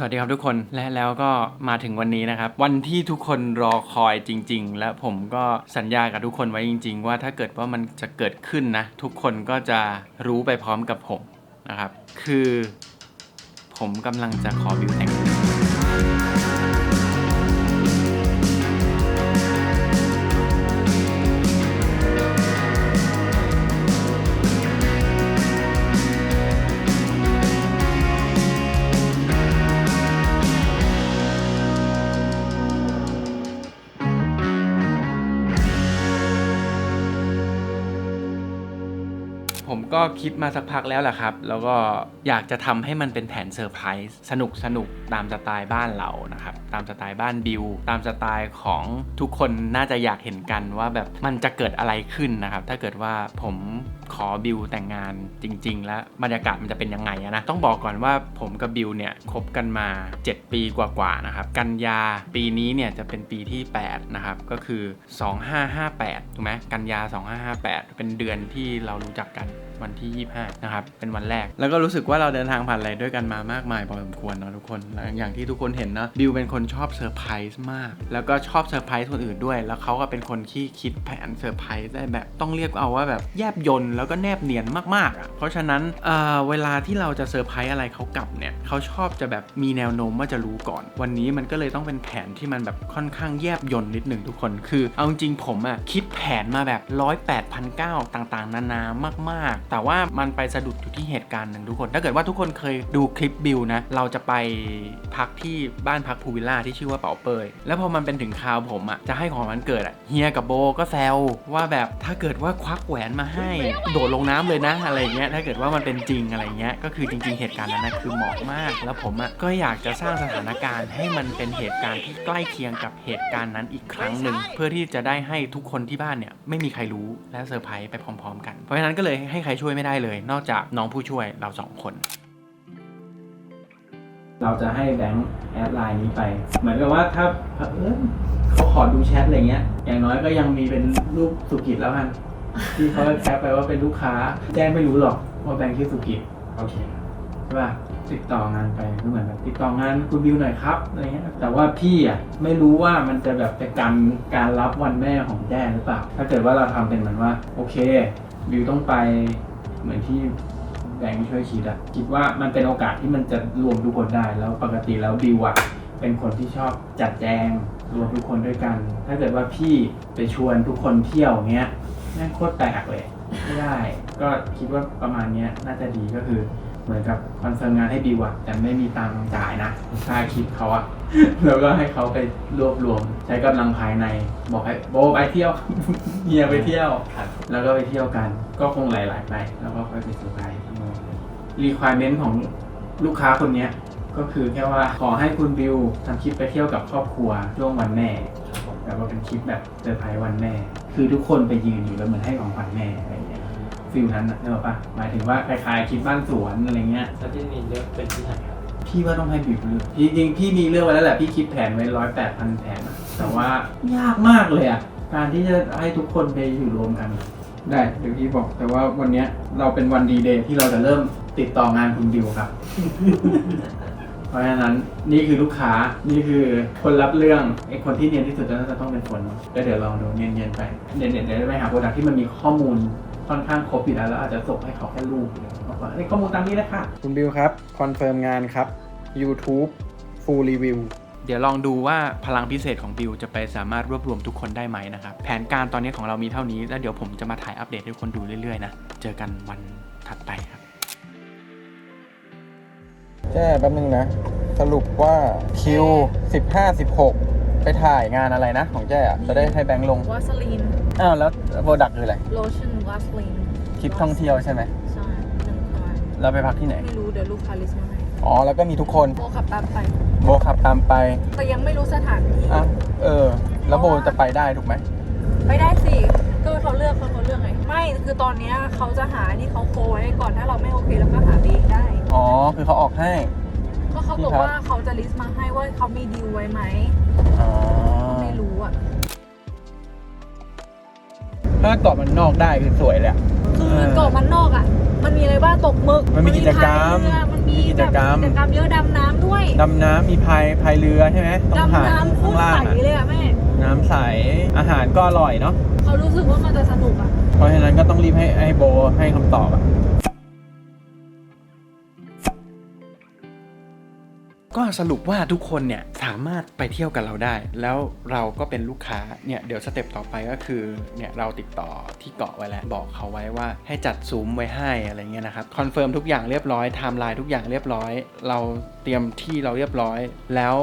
สวัสดีครับทุกคนและแล้วก็มาถึงวันนี้นะครับ วันที่ทุกคนรอคอยจริง ๆ และผมก็สัญญากับทุกคนไว้จริง ๆ ว่าถ้าเกิดว่ามันจะเกิดขึ้นนะ ทุกคนก็จะรู้ไปพร้อมกับผมนะครับ คือ ผมกำลังจะขอบิวแต่ง ผมก็คิดมาสักพักแล้วแหละครับ แล้วก็อยากจะทำให้มันเป็นแผนเซอร์ไพรส์สนุกสนุกตามสไตล์บ้านเรานะครับ ตามสไตล์บ้านบิว ตามสไตล์ของทุกคนน่าจะอยากเห็นกันว่าแบบมันจะเกิดอะไรขึ้นนะครับ ถ้าเกิดว่าผม ขอบิวแต่งงานจริง ๆ แล้วบรรยากาศมันจะเป็นยังไงนะ ต้องบอกก่อนว่าผมกับบิวเนี่ยคบกันมา 7 ปีกว่าๆนะครับ กันยาปีนี้เนี่ยจะเป็นปีที่ 8 นะครับ ก็คือ 2558 ถูกไหมกันยา 2558 เป็นเดือนที่เรารู้จักกัน วันที่ 25 นะครับ เป็นวันแรก แล้วก็รู้สึกว่าเราเดินทางผ่านอะไรด้วยกันมามากมายพอสมควรเนาะทุกคนแล้วอย่างที่ทุกคนเห็นเนาะบิวเป็นคนชอบเซอร์ไพรส์มาก แล้วก็ชอบเซอร์ไพรส์คนอื่นด้วย แล้วเขาก็เป็นคนที่คิดแผนเซอร์ไพรส์ได้แบบต้องเรียกเอาว่าแบบแยบยนต์แล้วก็แนบเนียนมากๆอะ เพราะฉะนั้นเอ่อเวลาที่เราจะเซอร์ไพรส์อะไรเขากลับเนี่ยเขาชอบจะแบบมีแนวโน้มว่าจะรู้ก่อน วันนี้มันก็เลยต้องเป็นแผนที่มันแบบค่อนข้างแยบยนต์นิดหนึ่งทุกคน คือ เอาจริงผมอะคิดแผนมาแบบร้อยแปดพันเก้าต่างๆ นานามากๆแต่ว่ามันไปสะดุดอยู่ที่เหตุการณ์หนึ่งทุกคน ถ้าเกิดว่าทุกคนเคยดูคลิปบิวนะ เราจะไปพักที่บ้านพักพูวิลล่าที่ชื่อว่าเป๋าเปย แล้วพอมันเป็นถึงคราวผมอะจะให้ของวันเกิดอะเฮียกับโบก็แซวว่าแบบถ้าเกิดว่าควักแหวนมาให้ โดดลงน้ำเลยนะอะไรเงี้ย ถ้าเกิดว่ามันเป็นจริงอะไรเงี้ย ก็คือจริง ๆ เหตุการณ์นั้นนะคือเหมาะมาก แล้วผมอะก็อยากจะสร้างสถานการณ์ให้มันเป็นเหตุการณ์ที่ใกล้เคียงกับเหตุการณ์นั้นอีกครั้งหนึ่งเพื่อที่จะได้ให้ทุกคนที่บ้านเนี่ยไม่มีใครรู้และเซอร์ไพรส์ไปพร้อม ๆ กัน เพราะฉะนั้นก็เลยให้ใครช่วยไม่ได้เลย นอกจากน้องผู้ช่วยเราสองคน เราจะให้แบงค์แอดไลน์นี้ไป เหมือนกับว่าถ้าเผอิญเขาขอดูแชทอะไรเงี้ย อย่างน้อยก็ยังมีเป็นรูปสุกิจแล้วกันที่เขาแคปไปว่าเป็นลูกค้า แจ้งไม่รู้หรอกว่าแบงค์ชื่อสุกิจโอเคใช่ป่ะติดต่องานไปก็เหมือนแบบติดต่องานคุณบิวหน่อยครับอะไรเงี้ยแต่ว่าพี่อะไม่รู้ว่ามันจะแบบไปกันการรับวันแม่ของแจ้หรือเปล่า ถ้าเกิดว่าเราทำเป็นเหมือนว่า โอเคบิวต้องไป เหมือนที่แบงค์ช่วยคิดอะคิดว่ามันเป็นโอกาสที่มันจะรวมทุกคนได้ แล้วปกติแล้วบิวอะเป็นคนที่ชอบจัดแจงรวมทุกคนด้วยกัน ถ้าเกิดว่าพี่ไปชวนทุกคนเที่ยวเงี้ยแม่งโคตรแปลกเลยไม่ได้ ก็คิดว่าประมาณนี้น่าจะดีก็คือ เหมือนกับคอนเฟิร์มงานให้บิวอะแต่ไม่มีตังค์จ่ายนะค่าคลิปเขาอะ แล้วก็ให้เขาไปรวบรวม ใช้กำลังภายใน บอกให้โบไปเที่ยวเฮียไปเที่ยว แล้วก็ไปเที่ยวกัน ก็คงหลายๆไป แล้วก็ค่อยไปเซอร์ไพรส์รีคว i เมนต์ของลูกค้าคนเนี้ยก็คือแค่ว่าขอให้คุณบิวทำคลิปไปเที่ยวกับครอบครัวช่วงวันแม่แต่ว่าเป็นคลิปแบบเซอร์ไพรส์วันแม่ คือทุกคนไปยืนอยู่แล้วเหมือนให้ของขวัญแม่อะไรอย่างเงี้ยฟิลนั้นนะนึกออกปะหมายถึงว่าคล้ายๆคลิปบ้านสวนอะไรเงี้ยแล้วที่นี่เลือกเป็นที่ไหนครับ พี่ว่าต้องให้บิวเลือกจริงๆพี่มีเลือกไว้แล้วแหละพี่คิดแผนไว้ร้อยแปดพันแผนอะแต่ว่ายากมากเลยอะการที่จะให้ทุกคนไปอยู่รวมกัน ได้เดี๋ยวพี่บอกแต่ว่าวันเนี้ยเราเป็นวันดีเดย์ที่เราจะเริ่มติดต่องานคุณบิวครับ เพราะฉะนั้นนี่คือลูกค้านี่คือคนรับเรื่องไอ้คนที่เนียนที่สุดก็น่าจะต้องเป็นคนก็เดี๋ยวลองดูเนียนๆไปเนียนๆเดี๋ยวไปหาโปรดักที่มันมีข้อมูลค่อนข้างครบอยู่แล้วแล้วอาจจะส่งให้เขาแค่รูปบอกว่านี่ข้อมูลตามนี้นะค่ะ คุณบิวครับ คอนเฟิร์มงานครับ YouTube Full Review เดี๋ยวลองดูว่าพลังพิเศษของบิวจะไปสามารถรวบรวมทุกคนได้ไหมนะครับ แผนการตอนนี้ของเรามีเท่านี้ แล้วเดี๋ยวผมจะมาถ่ายอัปเดตให้คนดูเรื่อยๆนะ เจอกันวันถัดไปครับ แจ้แป๊บนึงนะ สรุปว่าคิว15 16 ไปถ่ายงานอะไรนะ ของแจ้อะจะได้ให้แบงค์ลงวาสลีนอ้าวแล้วโปรดักต์คืออะไร โลชั่นวาสลีนคลิปท่องเที่ยวใช่ไหมใช่ เราไปพักที่ไหน ไม่รู้เดี๋ยวลูกค้าลิสต์มาให้อ๋อ แล้วก็มีทุกคนโบขับตามไป โบขับตามไปแต่ยังไม่รู้สถานที่อะเออ แล้วโบจะไปได้ถูกไหมไม่ได้สิก็เขาเลือกเขาเขาเลือกไง ไม่คือตอนเนี้ยเขาจะหาที่เขาโคไว้ก่อนถ้าเราไม่โอเคเราก็หาเองได้ อ๋อ คือเขาออกให้ ก็เขาบอกว่าเขาจะลิสต์มาให้ว่าเขามีดีลไว้ไหมอ๋อไม่รู้อะถ้าเกาะมันนอกได้คือสวยแหลยอะ คือเกาะมันนอกอะ มันมีอะไรบ้างตกหมึกมันมีกิจกรรมพายเรือมันมีมีกิจกรรม แบบกิจกรรมเยอะดำน้ำด้วยดำน้ำมีพายพายเรือใช่ไหมต้องผ่านดำน้ำโคข้างตรล่างใสอะเลยอะแม่น้ำใสอาหารก็อร่อยเนาะเขารู้สึกว่ามันจะสนุกอะเพราะฉะนั้นก็ต้องรีบให้ให้โบให้คำตอบอะ ก็สรุปว่าทุกคนเนี่ยสามารถไปเที่ยวกับเราได้ แล้วเราก็เป็นลูกค้าเนี่ยเดี๋ยวสเต็ปต่อไปก็คือเนี่ยเราติดต่อที่เกาะไว้แล้วบอกเขาไว้ว่าให้จัดซุ้มไว้ให้อะไรเงี้ยนะครับคอนเฟิร์มทุกอย่างเรียบร้อยไทม์ไลน์ทุกอย่างเรียบร้อย เราเตรียมที่เราเรียบร้อย แล้ว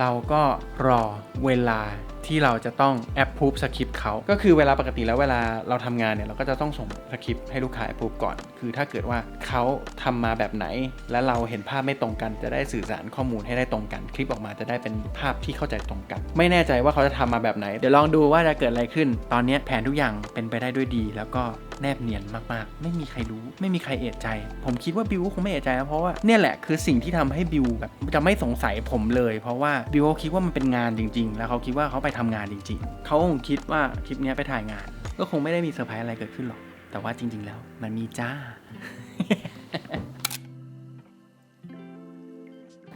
เราก็รอเวลา ที่เราจะต้องแอปพูฟสคริปต์เขาก็คือเวลาปกติแล้วเวลาเราทำงานเนี่ยเราก็จะต้องส่งสคริปต์ให้ลูกค้าแอปพูฟก่อน คือถ้าเกิดว่าเขาทำมาแบบไหน และเราเห็นภาพไม่ตรงกันจะได้สื่อสารข้อมูลให้ได้ตรงกัน คลิปออกมาจะได้เป็นภาพที่เข้าใจตรงกัน ไม่แน่ใจว่าเขาจะทำมาแบบไหน เดี๋ยวลองดูว่าจะเกิดอะไรขึ้น ตอนนี้แผนทุกอย่างเป็นไปได้ด้วยดี แล้วก็ แนบเนียนมากๆ ไม่มีใครรู้ ไม่มีใครเอะใจ ผมคิดว่าบิวคงไม่เอะใจนะเพราะว่าเนี่ยแหละคือสิ่งที่ทำให้บิวแบบจะไม่สงสัยผมเลย เพราะว่าบิวเขาคิดว่ามันเป็นงานจริง ๆ แล้วเขาคิดว่าเขาไปทำงานจริง ๆ เขาคงคิดว่าคลิปนี้ไปถ่ายงาน ก็คงไม่ได้มีเซอร์ไพรส์อะไรเกิดขึ้นหรอก แต่ว่าจริง ๆ แล้ว มันมีจ้า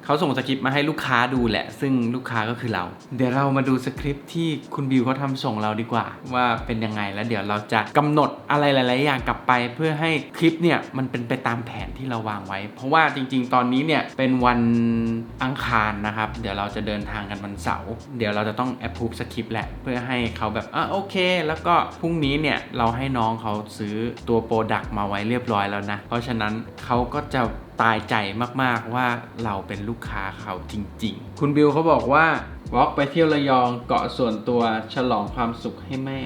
เขาส่งสคริปต์มาให้ลูกค้าดูแหละ ซึ่งลูกค้าก็คือเรา เดี๋ยวเรามาดูสคริปต์ที่คุณบิวเขาทำส่งเราดีกว่า ว่าเป็นยังไงแล้วเดี๋ยวเราจะกำหนดอะไรหลาย ๆ อย่างกลับไป เพื่อให้คลิปเนี่ยมันเป็นไปตามแผนที่เราวางไว้ เพราะว่าจริง ๆ ตอนนี้เนี่ยเป็นวันอังคารนะครับ เดี๋ยวเราจะเดินทางกันวันเสาร์เดี๋ยวเราจะต้องแอปพูฟสคริปต์แหละเพื่อให้เขาแบบอะโอเค แล้วก็พรุ่งนี้เนี่ยเราให้น้องเขาซื้อตัวโปรดักต์มาไว้เรียบร้อยแล้วนะเพราะฉะนั้นเขาก็จะ ตายใจมากๆว่าเราเป็นลูกค้าเขาจริง ๆ คุณบิวเขาบอกว่าวอล์กไปเที่ยวระยองเกาะส่วนตัวฉลองความสุขให้แม่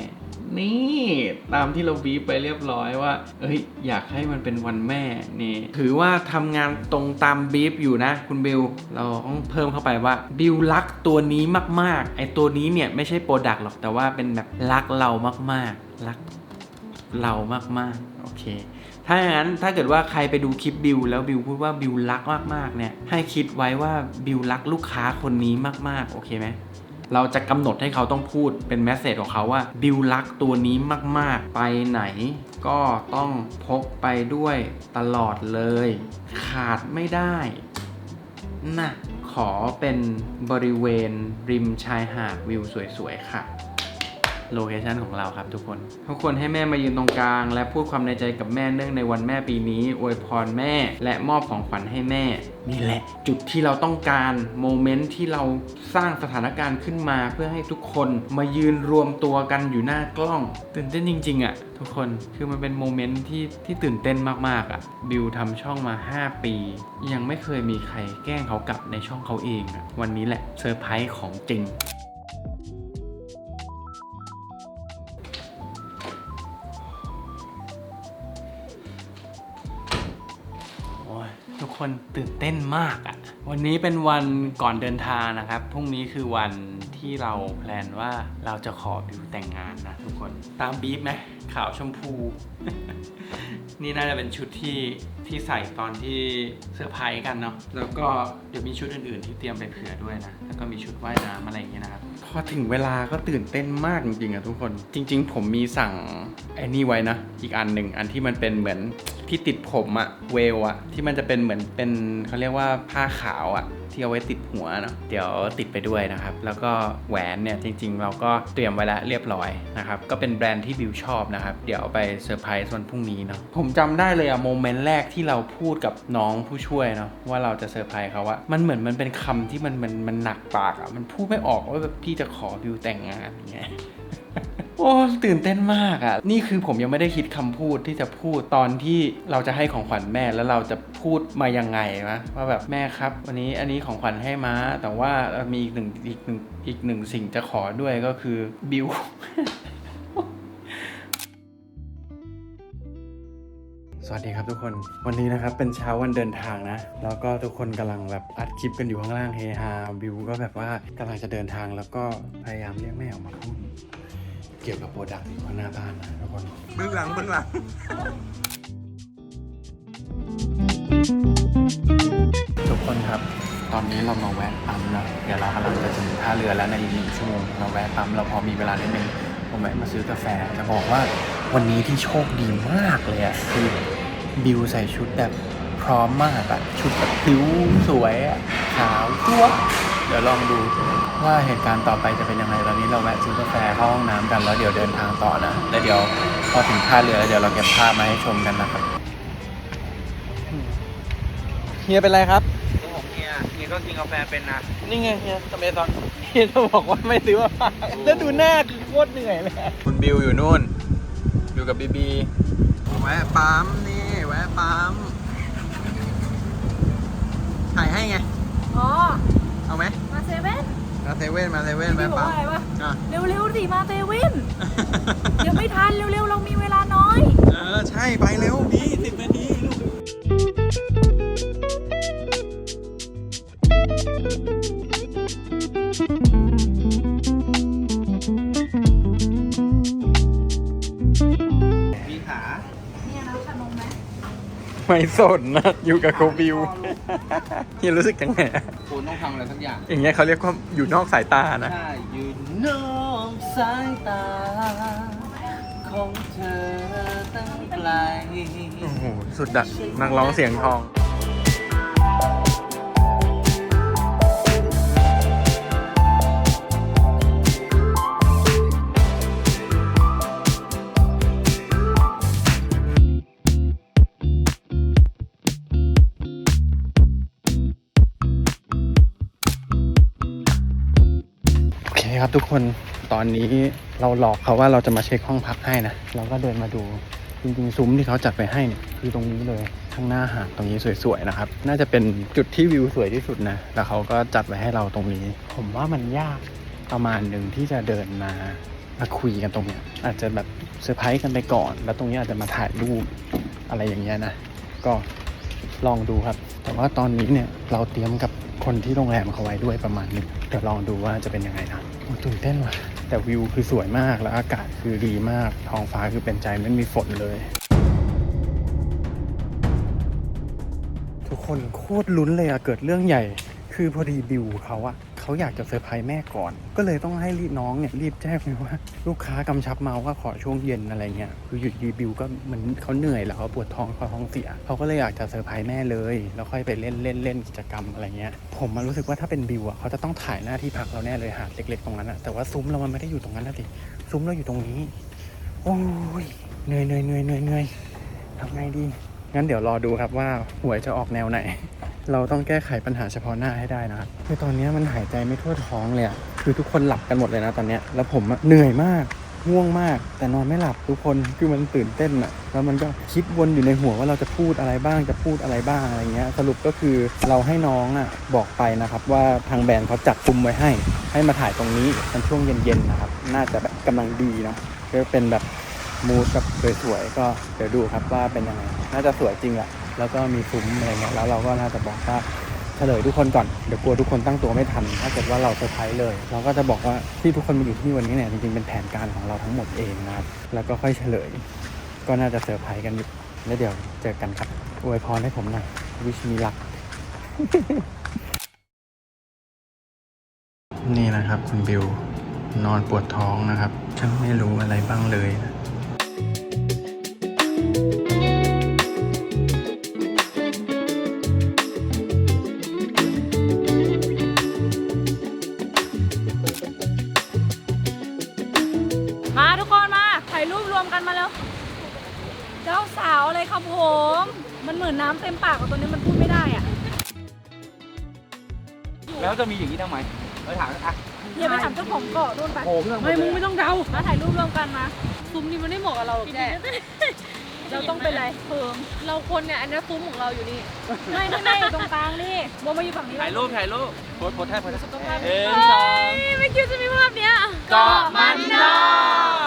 นี่ตามที่เราบีไปเรียบร้อยว่า เอ้ย อยากให้มันเป็นวันแม่นี่ ถือว่าทำงานตรงตามบีบอยู่นะ คุณบิว เราต้องเพิ่มเข้าไปว่าบิวรักตัวนี้มากๆ ไอตัวนี้เนี่ยไม่ใช่โปรดักต์หรอกแต่ว่าเป็นแบบรักเรามากๆ รักเรามากๆ โอเค ถ้าอย่างนั้นถ้าเกิดว่าใครไปดูคลิปบิวแล้วบิวพูดว่าบิวรักมากๆเนี่ยให้คิดไว้ว่าบิวรักลูกค้าคนนี้มากๆโอเคไหมเราจะกำหนดให้เขาต้องพูดเป็นแมสเซจของเขาว่าบิวรักตัวนี้มาก ๆ ไปไหน ก็ต้องพกไปด้วยตลอดเลย ขาดไม่ได้นะขอเป็นบริเวณริมชายหาดวิวสวย ๆ ค่ะ โลเคชันของเราครับทุกคน ทุกคนให้แม่มายืนตรงกลาง และพูดความในใจกับแม่เนื่องในวันแม่ปีนี้ อวยพรแม่ และมอบของขวัญให้แม่ นี่แหละ จุดที่เราต้องการโมเมนต์ที่เราสร้างสถานการณ์ขึ้นมาเพื่อให้ทุกคนมายืนรวมตัวกันอยู่หน้ากล้อง ตื่นเต้นจริง ๆอะทุกคนคือมันเป็นโมเมนต์ที่ที่ตื่นเต้นมาก ๆอะบิวทำช่องมา 5 ปี ยังไม่เคยมีใครแกล้งเขากลับในช่องเขาเองอะวันนี้แหละเซอร์ไพรส์ของจริง คนตื่นเต้นมากอะ่ะ วันนี้เป็นวันก่อนเดินทางนะครับ พรุ่งนี้คือวันที่เราแพลนว่าเราจะขอบิวแต่งงานนะทุกคน ตามบีฟไหมขาวชมพู นี่น่าจะเป็นชุดที่ที่ใส่ตอนที่เซอร์ไพรส์กันเนาะ แล้วก็เดี๋ยวมีชุดอื่นๆที่เตรียมไปเผื่อด้วยนะ แล้วก็มีชุดว่ายน้ำอะไรอย่างเงี้ยนะครับ พอถึงเวลาก็ตื่นเต้นมากจริงๆอะทุกคน จริง ๆ ผมมีสั่งไอ้นี่ไว้นะ อีกอันหนึ่งอันที่มันเป็นเหมือน ที่ติดผมอะเวลอะที่มันจะเป็นเหมือนเป็นเขาเรียกว่าผ้าขาวอะที่เอาไว้ติดหัวเนาะเดี๋ยวติดไปด้วยนะครับ แล้วก็แหวนเนี่ยจริง ๆ เราก็เตรียมไว้แล้วเรียบร้อยนะครับก็เป็นแบรนด์ที่บิวชอบนะครับ เดี๋ยวไปเซอร์ไพรส์วันพรุ่งนี้เนาะผมจำได้เลยอะโมเมนต์แรกที่เราพูดกับน้องผู้ช่วยเนาะว่าเราจะเซอร์ไพรส์เขาว่ามันเหมือนมันเป็นคำที่มันมันมันหนักปากอะมันพูดไม่ออกว่าแบบพี่จะขอบิวแต่งงานอย่างเงี้ย โอ้ตื่นเต้นมากอะ่ะ นี่คือผมยังไม่ได้คิดคำพูดที่จะพูดตอนที่เราจะให้ของขวัญแม่แล้วเราจะพูดมายังไงวะว่าแบบแม่ครับ วันนี้อันนี้ของขวัญให้ม้า แต่ว่ามีอีกหนึ่งอีกหนึ่งอีกหนึ่งสิ่งจะขอด้วยก็คือบิว สวัสดีครับทุกคนวันนี้นะครับเป็นเช้าวันเดินทางนะ แล้วก็ทุกคนกำลังแบบอัดคลิปกันอยู่ข้างล่างเฮฮาบิวก็แบบว่ากำลังจะเดินทางแล้วก็พยายามเรียกแม่ออกมาพูดเกี่ยวกับโปรดักต์ที่อยู่ข้างหน้าบ้านนะทุกคนเบื้องหลังเบื้องหลังทุกคนครับ ตอนนี้เรามาแวะปั๊มแล้วเดี๋ยวเรากำลังจะถึงท่าเรือแล้วในอีกหนึ่งชั่วโมงเราแวะปั๊มเราพอมีเวลานิดนึงผมแวะมาซื้อกาแฟจะบอกว่าวันนี้ที่โชคดีมากเลยอะคือ บิวใส่ชุดแบบพร้อมมากอะชุดแบบผิวสวยอะขาวตัวเดี๋ยวลองดูว่าเหตุการณ์ต่อไปจะเป็นยังไงตอนนี้เราแวะซื้อกาแฟเข้าห้องน้ำกันแล้วเดี๋ยวเดินทางต่อนะแล้วเดี๋ยวพอถึงท่าเรือแล้วเดี๋ยวเราเก็บภาพมาให้ชมกันนะครับเฮียเป็นไรครับผมเฮียเฮียก็กินกาแฟเป็นนะนี่ไงเฮียทำไมตอนเฮียจะบอกว่าไม่ซื้อมาฝากแล้วดูหน้าคือโคตรเหนื่อยเลยคุณบิวอยู่นู่นอยู่กับบีบีแวะปั๊มนี่แวะปั๊มถ่ายให้ไง อ๋อ เอาไหมมาเซเว่นมาเซเว่นมาเซเว่นพี่แวะบอกปั๊มว่าอะไรวะ อะ เร็วๆสิมาเซเว่นเดี๋ยวไม่ทันเร็วๆเรามีเวลาน้อย เออ ใช่ ไปเร็วดีสิบนาที ไม่สนนะ อยู่กับโคบิวเฮียรู้สึกยังไงอะคุณต้องทำอะไรสักอย่าง อย่างเงี้ยเขาเรียกว่าอยู่นอกสายตานะใช่ยืนนอกสายตา ของเธอตั้งไกล โอ้โห สุดดักนักร้องเสียงทอง ครับทุกคนตอนนี้เราหลอกเขาว่าเราจะมาเช็คห้องพักให้นะเราก็เดินมาดูจริงๆซุ้มที่เขาจัดไปให้เนี่ยคือตรงนี้เลยข้างหน้าหาดตรงนี้สวยๆนะครับ น่าจะเป็นจุดที่วิวสวยที่สุดนะแล้วเขาก็จัดไว้ให้เราตรงนี้ ผมว่ามันยากประมาณหนึ่งที่จะเดินมามาคุยกันตรงเนี้ยอาจจะแบบเซอร์ไพรส์กันไปก่อน แล้วตรงนี้อาจจะมาถ่ายรูปอะไรอย่างเงี้ยนะก็ ลองดูครับ แต่ว่าตอนนี้เนี่ยเราเตรียมกับคนที่โรงแรมเขาไว้ด้วยประมาณนึงเดี๋ยวลองดูว่าจะเป็นยังไงนะตื่นเต้นว่ะ แต่วิวคือสวยมากแล้วอากาศคือดีมาก ท้องฟ้าคือเป็นใจไม่มีฝนเลย ทุกคนโคตรลุ้นเลยอะเกิดเรื่องใหญ่ คือพอดีบิวเขาอะ เขาอยากจะเซอร์ไพรส์แม่ก่อน ก็เลยต้องให้รีบน้องเนี่ยรีบแจ้งไปว่า ลูกค้ากำชับมาว่าขอช่วงเย็นอะไรเงี้ยคือหยุดดีบิวก็เหมือนเขาเหนื่อยแล้วเขาปวดท้องเขาท้องเสียเขาก็เลยอยากจะเซอร์ไพรส์แม่เลย แล้วค่อยไปเล่นเล่นเล่นกิจกรรมอะไรเงี้ยผมมารู้สึกว่าถ้าเป็นบิวอะเขาจะต้องถ่ายหน้าที่พักเราแน่เลยหาดเล็ก ๆ ตรงนั้นอะแต่ว่าซุ้มเรามันไม่ได้อยู่ตรงนั้นนะสิซุ้มเราอยู่ตรงนี้โอ้ยเหนื่อยเหนื่อยเหนื่อยเหนื่อยเหนื่อยทำไงดีงั้นเดี๋ยวรอดูครับว่าหวยจะออกแนวไหน เราต้องแก้ไขปัญหาเฉพาะหน้าให้ได้นะครับคือตอนนี้มันหายใจไม่ทั่วท้องเลยอะคือทุกคนหลับกันหมดเลยนะตอนนี้แล้วผมเหนื่อยมากง่วงมาก แต่นอนไม่หลับทุกคนคือมันตื่นเต้นอะแล้วมันก็คิดวนอยู่ในหัวว่าเราจะพูดอะไรบ้างจะพูดอะไรบ้างอะไรเงี้ยสรุปก็คือเราให้น้องอะบอกไปนะครับ ว่าทางแบรนด์เขาจัดคุมไว้ให้ ให้มาถ่ายตรงนี้กันช่วงเย็นๆนะครับ น่าจะแบบกำลังดีเนาะก็เป็นแบบมูดแบบสวยๆก็เดี๋ยวดูครับว่าเป็นยังไงน่าจะสวยจริงแหละ แล้วก็มีซุ้มอะไรเงี้ยแล้วเราก็น่าจะบอกว่าเฉลยทุกคนก่อนเดี๋ยวกลัวทุกคนตั้งตัวไม่ทัน ถ้าเกิดว่าเราเซอร์ไพรส์เลย เราก็จะบอกว่าที่ทุกคนมาอยู่ที่นี่วันนี้เนี่ยจริงๆเป็นแผนการของเราทั้งหมดเองนะครับแล้วก็ค่อยเฉลย ก็น่าจะเซอร์ไพรส์กันอยู่แล้วเดี๋ยวเจอกันครับอวยพรให้ผมหน่อยวิชมีลักนี่นะครับคุณบิวนอนปวดท้องนะครับฉันไม่รู้อะไรบ้างเลยนะ นเหมือนน้ำเต็มปากกับตัวนี้มันพูดไม่ได้อะแล้วจะมีอย่างนี้ทำไมเราถามอะอย่าไปถามเจ้าของเกาะนู่นไปโผล่ขึ้นมาหมดไม่เลยมึงไม่ต้องเดามาถ่ายรูปรวมกันมาซุ้มนี้มันไม่เหมาะกับเราหรอกแกเราต้องเป็นอะไรเพิงเราคนเนี่ยอันนี้ซุ้มของเราอยู่นี่ไม่ไม่ไม่อยู่ตรงกลางนี่โบมาอยู่ฝั่งนี้ถ่ายรูปถ่ายรูปโพสต์โพสต์ให้โพสต์ให้เฮ้เอ็นสองไม่คิดจะมีภาพเนี้ยเกาะมันนอ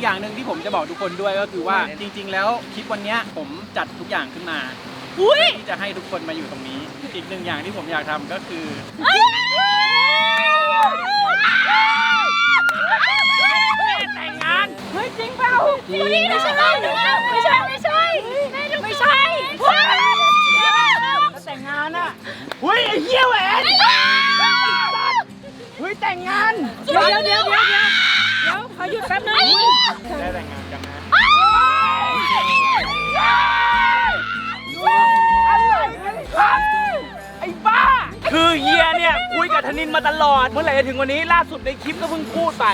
กมีอย่างหนึ่งที่ผมจะบอกทุกคนด้วยก็คือว่าจริง ๆ แล้วคลิปวันเนี้ยผมจัดทุกอย่างขึ้นมาที่จะให้ทุกคนมาอยู่ตรงนี้ อีกหนึ่งอย่างที่ผมอยากทำก็คือแต่ นินมาตลอด เมื่อไหร่จะถึงวันนี้ล่าสุดในคลิปก็เพิ่งพูดไป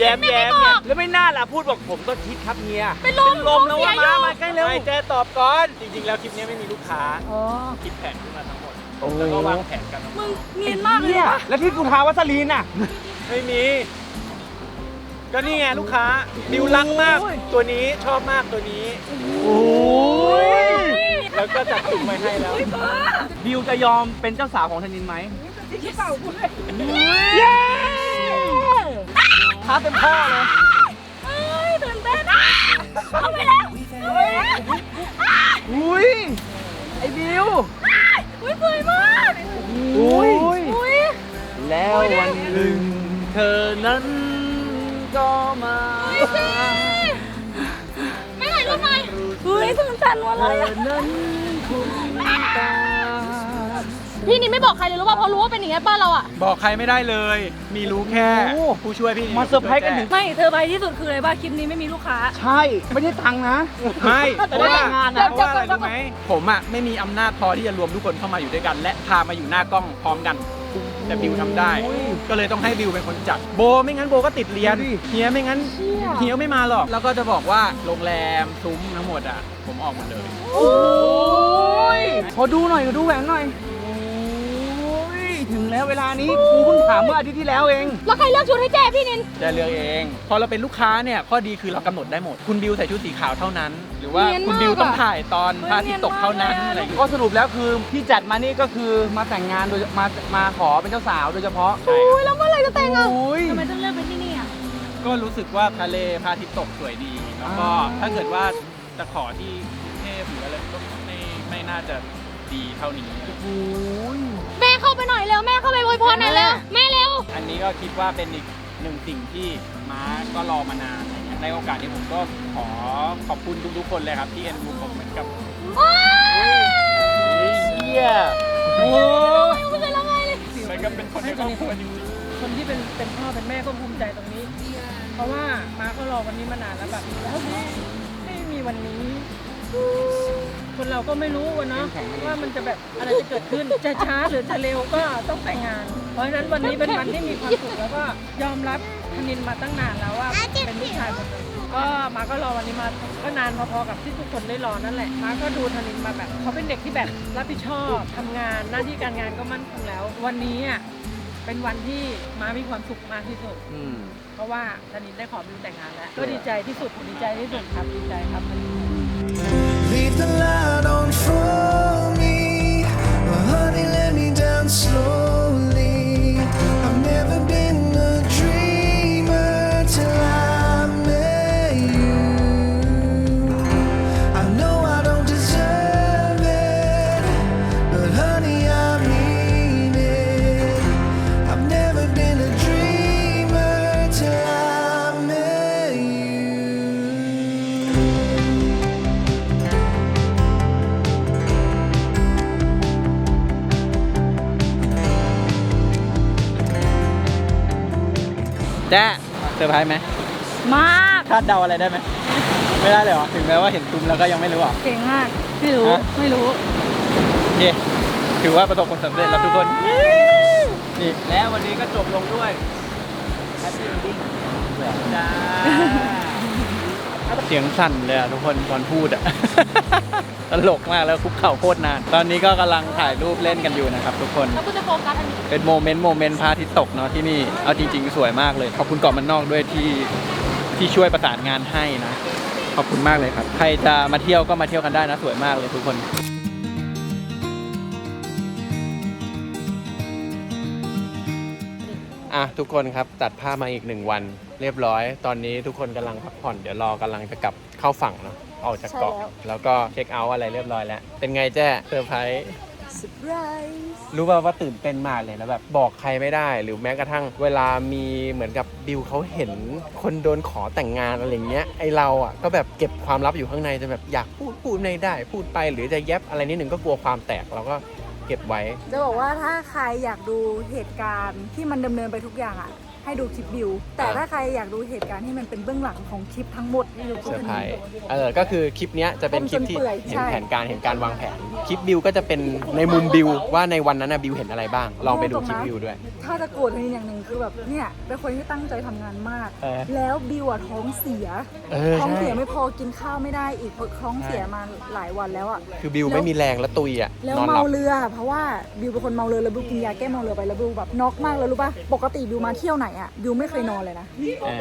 แย้มแย้มเนี่ยแล้วไม่น่าล่ะพูดบอกผมก็คิดครับเฮียเป็นลมลมแล้วว่ามามาใกล้เร็วไม่แจ้ตอบก่อน จริงๆ แล้วคลิปนี้ไม่มีลูกค้า อ๋อคิดแผนขึ้นมาทั้งหมด แล้วก็วางแผนกันทั้งหมดมึงเนียนมากเลยเนี่ยอะแล้วที่กูทาวัสลีนอะ ไม่มี ก็นี่ไงลูกค้า ดิวรักมาก ตัวนี้ชอบมากตัวนี้ โอ้ยแล้วก็จัดถุงไว้ให้แล้ว บิวจะยอมเป็นเจ้าสาวของธนินไหมที่ เป่ากูเลยเย้ท้าเต็มข้อเลย เฮ้ยตื่นเต้นอะเข้าไปแล้วเข้าไปแล้วอุ้ย ไอ้บิว อุ้ยสวยมากอุ้ย อุ้ย แล้ววันหนึ่ง เธอนั้นก็มาไม่ถ่ายรูปหน่อยเฮ้ยตื่นเต้นหมดเธเลยออะนั้นคุ้นตา พี่นินไม่บอกใครเลยรู้ป่ะเพราะรู้ว่าเป็นอย่างเงี้ยบ้านเราอะบอกใครไม่ได้เลย มีรู้แค่โอ้ผู้ช่วยพี่มาเซอร์ไพรส์กันถึง ไม่เธอไปที่สุดคืออะไรบ้างคลิปนี้ไม่มีลูกค้า ใช่ ไม่ได้ตังค์นะ ไม่แต่ได้แต่งงานนะ เพราะว่าอะไรรู้ไหมผมอะไม่มีอำนาจพอที่จะรวมทุกคนเข้ามาอยู่ด้วยกัน และพามาอยู่หน้ากล้องพร้อมกัน แต่บิวทำได้โอ้ยก็เลยต้องให้บิวเป็นคนจัด โบไม่งั้นโบก็ติดเรียนดูดิ เฮียไม่งั้นเฮียไม่มาหรอกแล้วก็จะบอกว่าโรงแรมซุ้มทั้งหมดอะผมออกหมดเลย โอ้ยขอดูหน่อยขอดูแหวนหน่อยโอ้ย ถึงแล้วเวลานี้กูเพิ่งถามเมื่ออาทิตย์ที่แล้วเอง แล้วใครเลือกชุดให้แจ้พี่นิน จะเลือกเอง พอเราเป็นลูกค้าเนี่ยข้อดีคือเรากำหนดได้หมด คุณบิวใส่ชุดสีขาวเท่านั้น หรือว่าเนียนคุณมากบิวต้องอะถ่ายตอนพระอาทิตย์ตกเท่านั้นอะไรอย่างเงี้ย ก็สรุปแล้วคือที่จัดมานี่ก็คือมาแต่งงานโดยมามาขอเป็นเจ้าสาวโดยเฉพาะใช่ครับแล้วเมื่อไหร่จะแต่งอะโอ้ย ทำไมต้องเลือกเป็นที่นี่อะ ก็รู้สึกว่าทะเลพระอาทิตย์ตกสวยดี แล้วก็อ่า ถ้าเกิดว่าจะขอที่กรุงเทพหรืออะไรก็ไม่ไม่น่าจะดีเท่านี้ โอ้ย แม่เข้า ไปหน่อยเร็วแม่เข้าไปอวยพรหน่อยเร็วแม่เร็ว อันนี้ก็คิดว่าเป็นอีกหนึ่งสิ่งที่ม้าก็รอมานานอะไรเงี้ยในโอกาสนี้ผมก็ขอขอบคุณทุกๆคนเลยครับที่เอ็นดูผมเหมือนกับเชี่ยโอ้เหมือนกับเป็นคนในครอบครัวจริงคนที่เป็นเป็นพ่อเป็นแม่ก็ภูมิใจตรงนี้ เพราะว่ามาก็รอวันนี้มานานแล้วแบบแล้วไม่มีวันนี้ คนเราก็ไม่รู้อะเนาะว่ามันจะแบบอะไรจะเกิดขึ้นจะช้าหรือจะเร็วก็ต้องแต่งงาน เพราะฉะนั้นวันนี้เป็นวันที่มีความสุขแล้วก็ยอมรับธนินมาตั้งนานแล้วว่าเป็นลูกชายคนหนึ่งก็มาก็รอวันนี้มาก็นานพอๆกับที่ทุกคนได้รอนั่นแหละมาก็ดูธนินมาแบบเขาเป็นเด็กที่แบบรับผิดชอบทำงานหน้าที่การงานก็มั่นคงแล้ว วันนี้อะเป็นวันที่มามีความสุขมากที่สุดอืมเพราะว่าธนินได้ขอบิวแต่งงานแล้ว ก็ดีใจที่สุดดีใจที่สุดครับดีใจครับธนิน Leave the light on for แจ้เซอร์ไพรส์ไหมมากคาดเดาอะไรได้ไหมไม่ได้เลยเหรอถึงแม้ว่าเห็นตุ้มแล้วก็ยังไม่รู้อะเก่งมากไม่รู้ฮะ ไม่รู้เย่ถือว่าประสบความสำเร็จแล้วทุกคนนี่แล้ววันนี้ก็จบลงด้วย Happy Ending จ้า เสียงสั่นเลยอะทุกคนตอนพูดอะ ตลกมากแล้วคุกเข่าโคตรนาน ตอนนี้ก็กำลังถ่ายรูปเล่นกันอยู่นะครับทุกคน แล้วกูจะโฟกัสอันนี้เป็นโมเมนต์โมเมนต์พระอาทิตย์ตกเนาะที่นี่ เอาจริงๆ สวยมากเลย ขอบคุณเกาะมันนอกด้วยที่ที่ช่วยประสานงานให้นะ ขอบคุณมากเลยครับ ใครจะมาเที่ยวก็มาเที่ยวกันได้นะ สวยมากเลยทุกคน อะทุกคนครับตัดผ้าพมาอีกหนึ่งวัน เรียบร้อย ตอนนี้ทุกคนกำลังพักผ่อนเดี๋ยวรอกำลังจะกลับเข้าฝั่งเนาะออกจากเกาะใช่แล้ว แล้วก็เช็คเอาท์อะไรเรียบร้อยแล้ว เป็นไงแจ้เซอร์ไพรส์รู้ป่าวว่าตื่นเต้นมากเลยแล้วแบบบอกใครไม่ได้ หรือแม้กระทั่งเวลามีเหมือนกับบิวเขาเห็น คนโดนขอแต่งงานอะไรอย่างเงี้ยไอเราอะก็แบบเก็บความลับอยู่ข้างในจะแบบอยากพูดพูดไม่ได้ พูดไปหรือจะแยบอะไรนิดหนึ่งก็กลัวความแตกเราก็ เก็บไว้ จะบอกว่าถ้าใครอยากดูเหตุการณ์ที่มันดำเนินไปทุกอย่างอะ ให้ดูคลิปบิว แต่อ่าถ้าใครอยากดูเหตุการณ์ที่มันเป็นเบื้องหลังของคลิปทั้งหมดให้ดูคลิเซปอร์ไพรนี้ ส์เออ ก็คือคลิปเนี้ยจะเป็นคลิปที่ต้มจนเปื่อยเห็นใช่ แผนการเห็นการวางแผน คลิปบิวก็จะเป็นในมุมบิวว่าในวันนั้นนะบิวเห็นอะไรบ้าง ลองไปดูคลิปบิวด้วย ถ้าจะโกรธทีอย่างหนึ่งคือแบบเนี่ยเป็นคนที่ตั้งใจทำงานมาก เออ แล้วบิวอะท้องเสีย เออท้องใช่ เสียไม่พอกินข้าวไม่ได้อีกเพราะท้องเสียใช่มาหลายวันแล้วอะ คือบิวไม่มีแรงแล้วตุยอะ แล้วนอนหลัเมาบเรือเพราะว่าบิวเป็นคนเมาเรือแล้วบิวกินยาแก้เมาเรือไปแล้วบิวแบบน็อกมากแล้วรู้ป่ะปกติบิวมาเที่ยวไหนอะบิวไม่เคยนอนเลยนะ เออ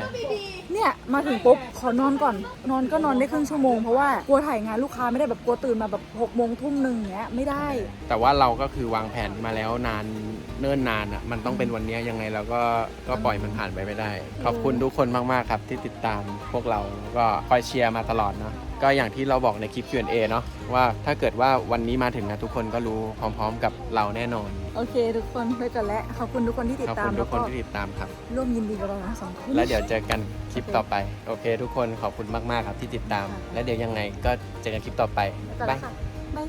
เนี่ยมาถึงปุ๊บขอนอนก่อน นอนก็นอนได้ครึ่งชั่วโมงเพราะว่ากลัวถ่ายงานลูกค้าไม่ได้แบบกลัวตื่นมาแบบหกโมงทุ่มหนึ่งอย่างเงี้ยไม่ได้ แต่ว่าเราก็คือวางแผนมาแล้วนานเนิ่นนานอะมันต้องเป็นวันเนี้ยยังไงเราก็ก็ปล่อยมันผ่านไปไม่ได้ ขอบคุณทุกคนมากๆครับที่ติดตามพวกเราแล้วก็คอยเชียร์มาตลอดเนาะ ก็อย่างที่เราบอกในคลิป Q&A เนาะว่าถ้าเกิดว่าวันนี้มาถึงนะทุกคนก็รู้พร้อมๆกับเราแน่นอน โอเค ทุกคนไปกันแล้วขอบคุณทุกคนที่ติดขอบตาคุมณทุแล้กวคนก็ที่ติดตามครับ ร่วมยินดีกับเราทั้งสองคน แล้วเดี๋ยวเจอกันคลิปต่อไป โอเค ทุกคนขอบคุณมากๆครับที่ติดตามและเดี๋ยวยังไงก็เจอกันคลิปต่อไปไปกันบ๊าแล้ยวค่ะบ๊าย